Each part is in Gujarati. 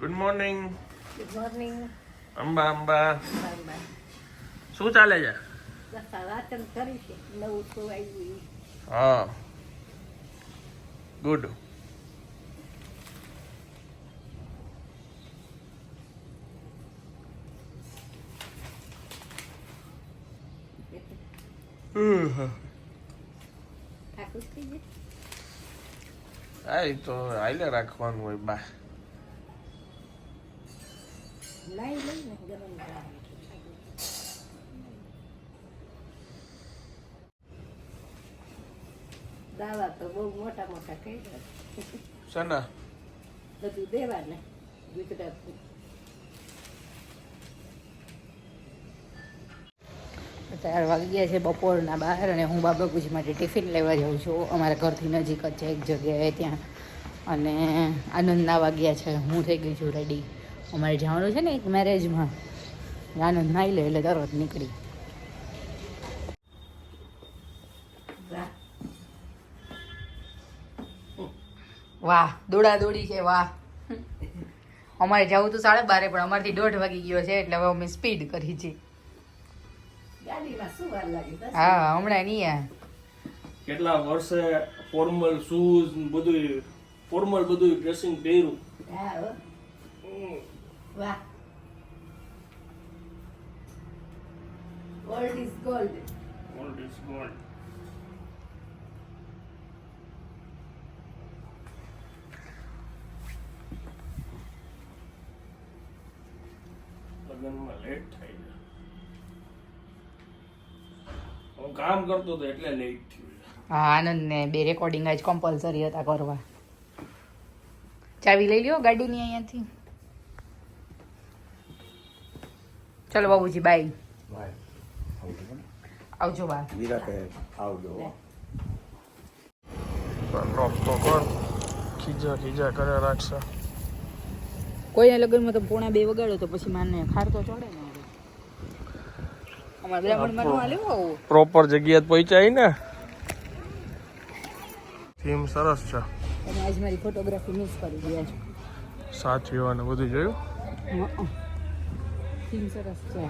Good morning good morning Amba Amba. શું ચાલે છે. હા. ગુડ? હા એ તો હાલે રાખવાનું હોય બા. લાઈ લઈ ને ગરમ કરાવે. દાવા તો બહુ મોટા મોટા કહી શના? બધું દેવાને ગુજરાત ચાર વાગી ગયા છે બપોરના બહાર અને હું બાબાપુજી માટે ટિફિન લેવા જાઉં છું. અમારા ઘરથી નજીક જ છે એક જગ્યાએ ત્યાં. અને આનંદના વાગ્યા છે. હું થઈ ગઈ છું રેડી અમારે જવાનું છે ને એક મેરેજમાં આનંદ નાઈ લે એટલે તરત નીકળી. વાહ વાહ દોડા દોડી છે વાહ. અમારે જવું તો સાડા બારે પણ અમારથી દોઢ વાગી ગયો છે એટલે હવે અમે સ્પીડ કરી છે. ગાડીમાં શું વાર લાગી? બસ. હા હમણાં નહીં કેટલા વર્ષે ફોર્મલ શૂઝ બધું ફોર્મલ બધું ડ્રેસિંગ પહેર્યું. વાહ. Gold is gold gold is gold લગ્નમાં લેટ હું કામ કરતો હતો એટલે લેટ થયું હા આનંદ ને બે રેકોર્ડિંગ આજ કમ્પલસરી હતા કરવા ચાવી લઈ લ્યો ગાડીની અહીંયાથી. ચલો બાબુજી બાય આવજો બા આવજો ડ્રોપ તો કર. ખીજા ખીજા કર્યા રાખશે. કોઈના લગ્નમાં તો પોણા બે વગાડો તો પછી માને ખાર તો ચડે ને પ્રોપર જગ્યાએ પહોંચાય ને. થીમ સરસ છે. તમે આજ મારી ફોટોગ્રાફી મિસ કરી ગયા છો. સાથીઓ અને બધું જોયું? થીમ સરસ છે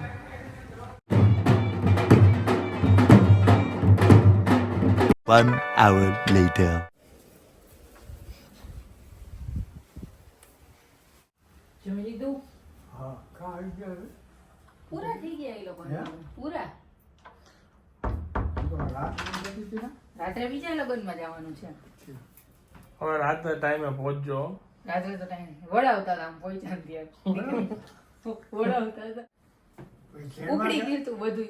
One hour later. જમી લીધું પૂરા થઈ ગયા એ લોકો પૂરા? રાત્રે બીજા લગ્નમાં જવાનું છે. હવે રાતના ટાઈમે પહોંચજો. રાત્રે તો ટાઈમ વડાવતા હતા આમ પહોંચ્યા ત્યાં હતા ઉપડી ગયું? તું બધું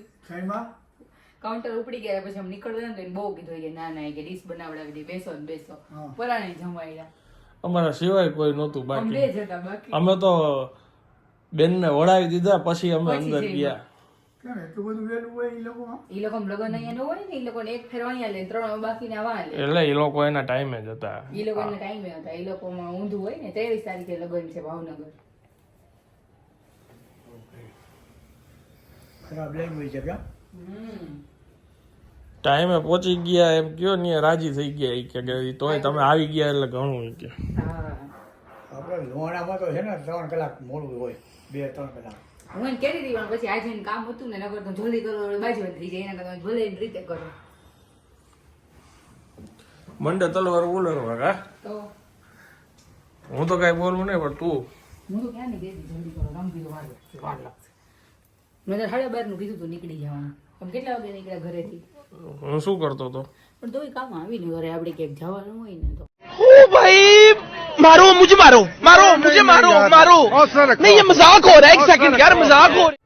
કાઉન્ટર ઉપડી ગયા પછી આમ નીકળતા ને બહુ કીધું કે ના ના કે ડીશ બનાવડાવી દે બેસો ને બેસો. પરાણે જમાડ્યા અમારા સિવાય કોઈ નહોતું બાકી. બે જ બાકી. અમે તો બેનને વળાવી દીધા પછી અમે અંદર ગયા. ઈ લોકો લગ્ન અહીંયા ન હોય ને ઈ લોકોને એક ફેર અહીંયા લે ત્રણ બાકી ના એટલે એ લોકો એના ટાઈમે જ હતા. ઈ લોકોના ટાઈમે હતા. ઈ લોકોમાં ઊંધું હોય ને ત્રેવીસ તારીખે લગ્ન છે ભાવનગર. છે ટાઈમે પહોંચી ગયા એમ કયો ને રાજી થઈ ગયા કે કે તોય તમે આવી ગયા એટલે ઘણું કે. હા. આપણે લોણામાં તો છે ને ત્રણ કલાક મોડું હોય બે ત્રણ કલાક. હું કરી હતી પણ પછી આજે કામ હતું ને નગર તો જલ્દી કરો બાજુ થઈ જાય એના કરતા ભલે રીતે કરો. મંડે તલવાર બોલો કા? તો? હું તો કઈ બોલું નહીં પણ તું. હું તો ક્યાં નહીં જલ્દી કરો રમતી વાર વાર લાગશે. મેં તો સાડા બાર નું કીધું તું નીકળી જવાનું તમે કેટલા વાગે નીકળ્યા ઘરેથી હું શું કરતો હતો પણ તોય કામ આવીને ઘરે આપણે ક્યાંક જવાનું હોય ને તો ओ भाई मारो मुझे मारो मारो मुझे मारो मारो नहीं ये मजाक हो रहा है एक सेकंड यार मजाक हो रहा है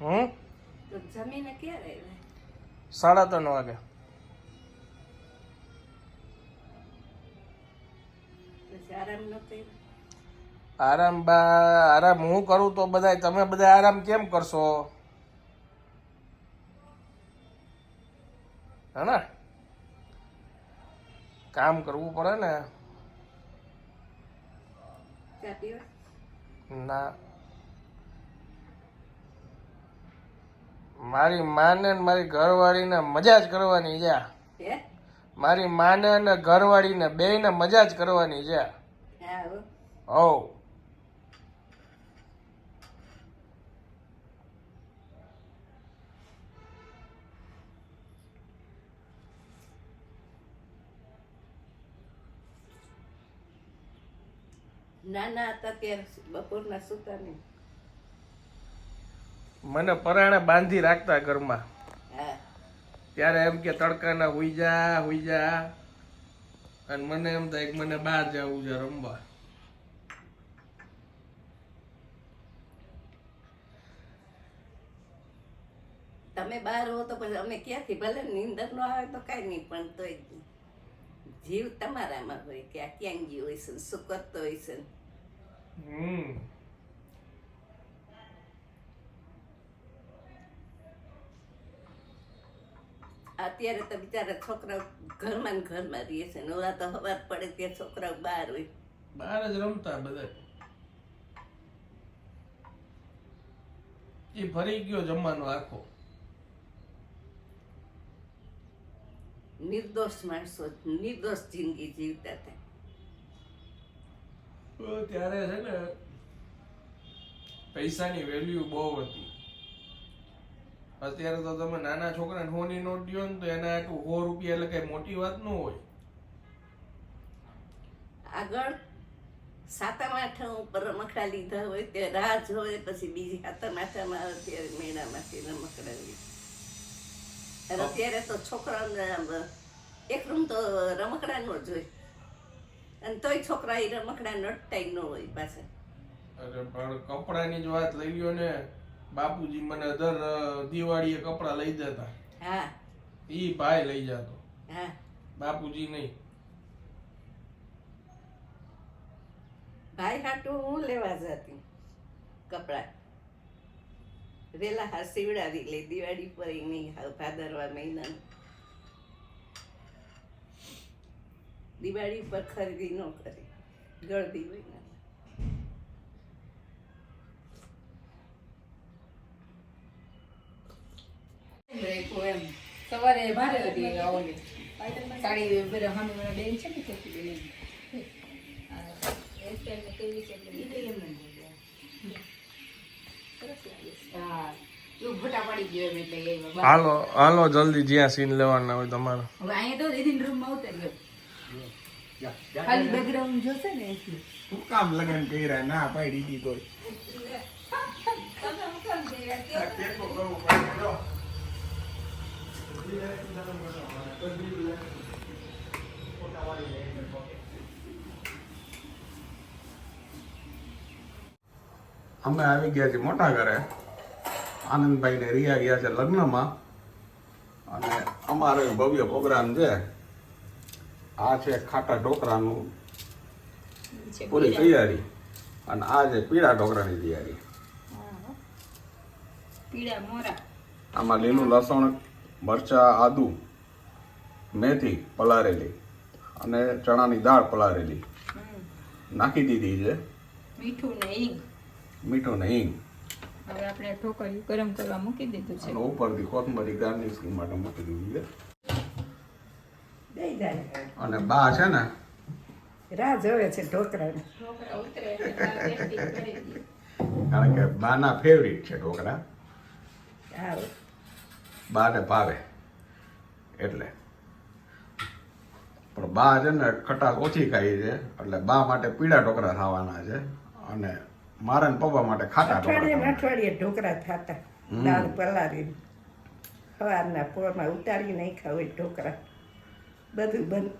હમ તો જમીને ક્યારે આવ્યા? સાડા ત્રણ વાગે આરામ બા આરામ હું કરું તો બધાય તમે બધા આરામ કેમ કરશો? હે ને કામ કરવું પડે ને. ના. મારી માને ને મારી ઘરવાળીને મજા જ કરવાની છે. મારી માને ને ઘરવાળીને બેયને મજા જ કરવાની છે. હા નાના હતા ત્યારે બપોરના સુતા નહીં. મને પરાણે બાંધી રાખતા ઘરમાં. ત્યારે એમ કે તડકાના હુઈ જા હુઈ જા. અને મને એમ થાય કે મને બહાર જવું છે રમવા. તમે બહાર હો તો પછી અમે ક્યાંથી? ભલે નીંદર નો આવે તો કાંઈ નહીં પણ તોય જીવ તમારામાં હોય કે આ ક્યાં ગયું હોય છે શું કરતો હોય છે. હમ. અત્યારે તો બિચારા છોકરાઓ ઘરમાં ને ઘરમાં રહીએ છે ને ઓલા તો હવાર પડે ત્યાં છોકરાઓ બહાર હોય. બહાર જ રમતા બધા. એ ફરી ગયો જમવાનો આખો. નિર્દોષ માણસો નિર્દોષ જિંદગી જીવતા હતા. ત્યારે છે ને પૈસાની વેલ્યુ બહુ હતી. અત્યારે તો તમે નાના છોકરાને હોની નોટ દો ને તો એના આટલું સો રૂપિયા એટલે કઈ મોટી વાત ન હોય. આગળ સાતમ આઠમ ઉપર રમકડા લીધા હોય તે રાહ જોવે પછી બીજી સાતમ આઠમ આવે ત્યારે મેળામાંથી રમકડા લીધા. અત્યારે તો છોકરાઓને એક રૂમ તો રમકડા નો જોઈ અને તોય છોકરા એ રમકડા નટતાય ન હોય પાછા. અરે પણ કપડાની જ વાત લઈ લ્યો ને બાપુજી મને દર દિવાળીએ કપડા લઈ દેતા. હા. ઈ ભાઈ લઈ જતો. હા. બાપુજી નહીં. ભાઈ હાટું હું લેવા જતી? કપડા. વેલા હા સીવડાવી લે દિવાળી પર એ નહીં હાવ ભાદરવા મહિનાનું. દિવાળી પર ખરીદી ન કરી. ગળદી હોય એમ સવારે ભારે હતી ઓલી સાડી બેન છે ને. હાલો હાલો જલ્દી જ્યાં સીન લેવાના હોય તમારે. હવે અહીંયા તો દીદી ખાલી બેકગ્રાઉન્ડ જોશે ને એટલું. શું કામ લગન કર્યા ના પાડી દીધી. તોય અમે આવી ગયા છે મોટા ઘરે. આનંદભાઈ ને રિયા ગયા છે લગ્નમાં. અને અમારો ભવ્ય પ્રોગ્રામ છે. આ છે ખાટા ઢોકરાનું પૂરી તૈયારી. અને આ છે પીળા ઢોકરાની તૈયારી. પીળા મોરા. આમાં લીલું લસણ મરચા આદુ મેથી પલારેલી અને ચણાની દાળ પલારેલી. નાખી દીધી છે. મીઠું ને ઈંગ મીઠું ને હિંગ. હવે આપણે ઢોકળિયું ગરમ કરવા મૂકી દીધું છે. ઉપરથી કોથમરી ગાર્નિશિંગ માટે મૂકી દીધી છે. દઈ જાય. અને બા છે ને? રાહ જોવે છે ઢોકરા ઢોકળા. કારણ કે બાના ફેવરિટ છે ઢોકળા. બા બાને ભાવે. એટલે. પણ બા છે ને ખટાશ ઓછી ખાઈ છે. એટલે બા માટે પીળા ઢોકળા ખાવાના છે. અને મારા ને પપ્પા માટે ખાટા અઠવાડિયે ઢોકળા અઠવાડિયે ઢોકરા ખાતા. દાળ પલાળી સવારના પોરમાં ઉતારી નાખ્યા હોય ઢોકરા બધું બંધ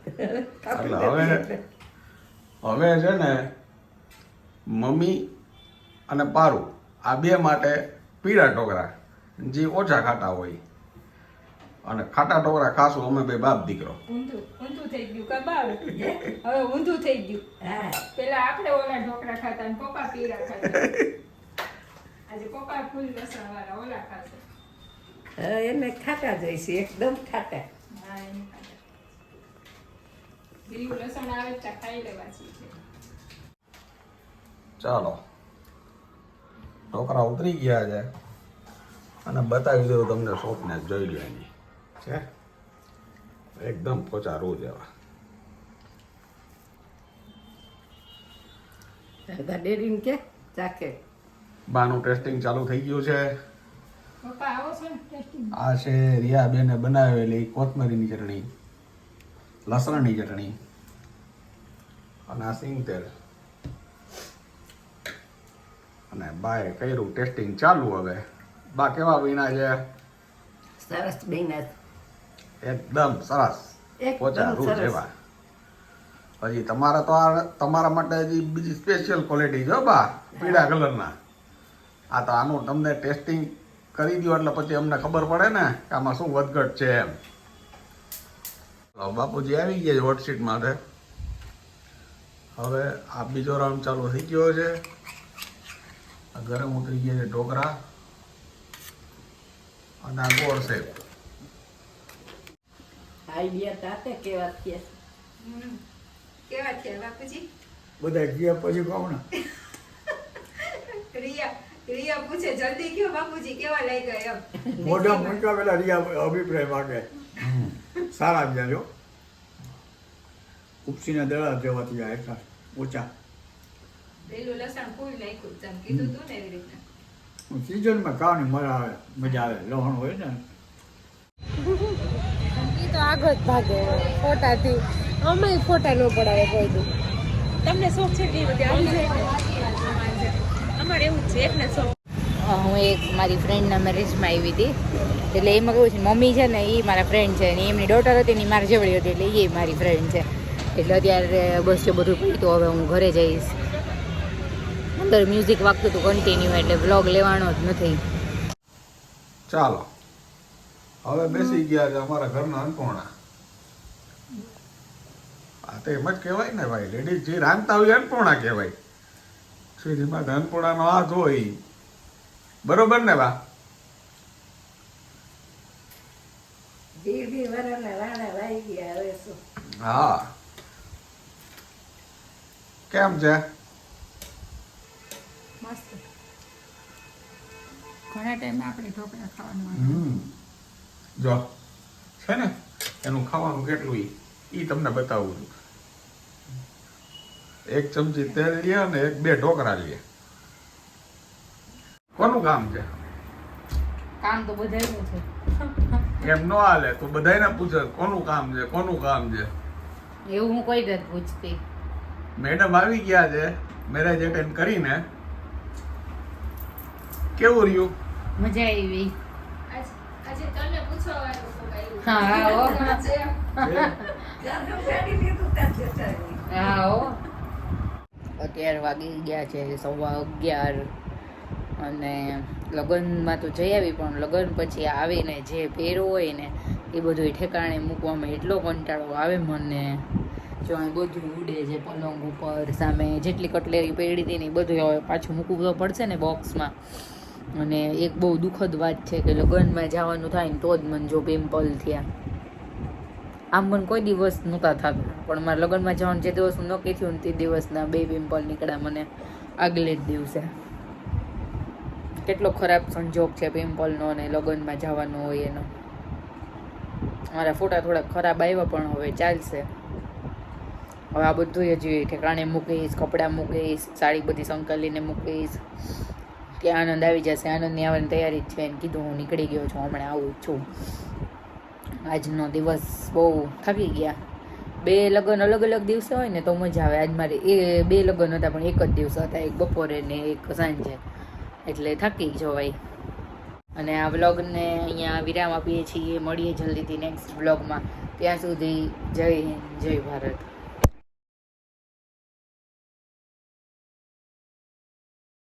હવે હવે છે ને મમ્મી અને પારું આ બે માટે પીળા ટોકરા જે ઓછા ખાટા હોય. અને ખાટા ટોકરા ખાશું અમે બે બાપ દીકરો. ઊંધું ઊંધું થઈ ગયું કબાબ હવે ઊંધું થઈ ગયું. હા. પેલા આપણે ઓલા ઢોકળા ખાતા ને પપ્પા પીળા ખાતા. આજે પપ્પા ફૂલ લસણ વાળા ઓલા ખાશે. એને ખાટા જોઈશે એકદમ ખાટા હા એને ખાતા. લીલું લસણ આવે ત્યાં ખાઈ છે ચાલો. ઢોકળા ઉતરી ગયા છે. અને બતાવી દઉં તમને શોપને જોઈ લો એની. છે? એકદમ પોચા રોજ એવા. ડેરીને કે ચાખે? બાનું ટેસ્ટિંગ ચાલુ થઈ ગયું છે. આ છે રિયાબેને બનાવેલી કોથમરીની ચટણી. લસણની ચટણી અને આ સિંગ તેલ. અને બાય કર્યું ટેસ્ટિંગ ચાલુ હવે. બા કેવા વિના છે? સરસ એકદમ સરસ. પોચા રૂ. જેવા. હજી તમારા તો આ તમારા માટે હજી બીજી સ્પેશિયલ ક્વોલિટી જો બા પીળા કલરના. આ તો આનું તમને ટેસ્ટિંગ કરી દો એટલે પછી અમને ખબર પડે ને કે આમાં શું વધઘટ છે એમ. બાપુજી આવી ગયા છે હોટસીટ માટે. હવે આ બીજો રાઉન્ડ ચાલુ થઈ ગયો છે. આ ગરમ ઉતરી ગયા છે ઢોકરા. અને આ ગોળ શેપ આઈડિયા તાતે કેવા થયા કેવા થયા બાપુજી? બધા ગયા પછી ને. રિયા રિયા પૂછે જલ્દી કયો બાપુજી કેવા એમ? મોઢા મૂક્યા પેલા રિયા અભિપ્રાય માગે સારા જો ઉપસીના દડા જવાથી થયા એટલા ઓછા. પેલું લસણ ફૂલ નાખ્યું જેમ કીધું તું ને એવી રીતના. સિઝનમાં કાની મજા આવે મજા આવે લહણ હોય ને. એ તો આગળ જ ભાગે ફોટાથી. અમે ફોટા ન પડાવે કોઈ દી. તમને શોખ છે કે બધી આવી જાય? અમારે એવું છે એટલે શોખ. હું એક મારી ફ્રેન્ડના મેરેજમાં આવી હતી. એટલે એમાં કેવું છે, મમ્મી છે ને એ મારા ફ્રેન્ડ છે ને એમની ડોટર હતી ને ઈ મારી જેવડી હતી, એટલે એ મારી ફ્રેન્ડ છે. એટલે અત્યારે બસ જો બધું પડી તો હવે હું ઘરે જઈશ. અંદર મ્યુઝિક વાગતું હતું કન્ટિન્યુ એટલે વ્લોગ લેવાનો જ નથી. ચાલો. હવે બેસી ગયા છે અમારા ઘરના અન્નપૂર્ણા આ તો એમ જ કહેવાય ને ભાઈ લેડીઝ જે રાંધતા હોય અનપોણા કહેવાય. શ્રીજીમાં અન્નપૂર્ણાનો હાથ હોય. બરોબર ને બા? હા. કેમ છે? મસ્ત. ઘણા ટાઈમે આપણે ઢોકળા ખાવાનું હમ. જો છે ને? એનું ખાવાનું કેટલું ઈ? ઈ તમને બતાવું છું. એક ચમચી તેલ લે અને એક બે ઢોકરા લે કોનું કામ છે? કામ તો બધાનું છે. એમ નો હાલે તો બધાને પૂછે કોનું કામ છે કોનું કામ છે? એવું હું કોઈ નથી પૂછતી. મેડમ આવી ગયા છે મેરેજ એટેન્ડ કરીને. કેવું રહ્યું? મજા આવી. આજે તને પૂછવા વાળું કોક આવ્યું. હા હો અત્યારે વાગી ગયા છે સવા અગિયાર. અને લગ્નમાં તો જઈ આવી, પણ લગ્ન પછી આવીને જે પહેરવું હોય ને, એ બધું ઠેકાણે મૂકવામાં એટલો કંટાળો આવે મને. જો અહીં બધું ઉડે છે પલંગ ઉપર, સામે જેટલી કટલેરી પહેરી હતી ને એ બધું હવે પાછું મૂકવું તો પડશે ને બોક્સમાં. અને એક બહુ દુઃખદ વાત છે કે લગ્નમાં જવાનું થાય ને તો જ મને જો પિમ્પલ થયા. આમ મને કોઈ દિવસ નહોતા થતા, પણ મારા લગ્નમાં જવાનું જે દિવસ નક્કી થયું ને તે દિવસના બે પિમ્પલ નીકળ્યા મને આગલે જ દિવસે. કેટલો ખરાબ સંજોગ છે પિમ્પલનો અને લગ્નમાં જવાનું હોય એનો. મારા ફોટા થોડા ખરાબ આવ્યા પણ હવે ચાલશે. હવે આ બધું હજી ઠેકાણે મૂકીશ, કપડાં મૂકીશ, સાડી બધી સંકલીને મૂકીશ. ત્યાં આનંદ આવી જશે, આનંદની આવવાની તૈયારી જ છે એને કીધું હું નીકળી ગયો છું, હમણાં આવું છું. આજનો દિવસ બહુ થાકી ગયા. બે લગ્ન અલગ અલગ દિવસે હોય ને તો મજા આવે. આજ મારે એ બે લગ્ન હતા પણ એક જ દિવસ હતા, એક બપોરે ને એક સાંજે. એટલે થકી જવાય. અને આ વ્લોગને અહીંયા વિરામ આપીએ છીએ. મળીએ જલ્દીથી નેક્સ્ટ વ્લોગમાં. ત્યાં સુધી જય હિન્દ, જય ભારત.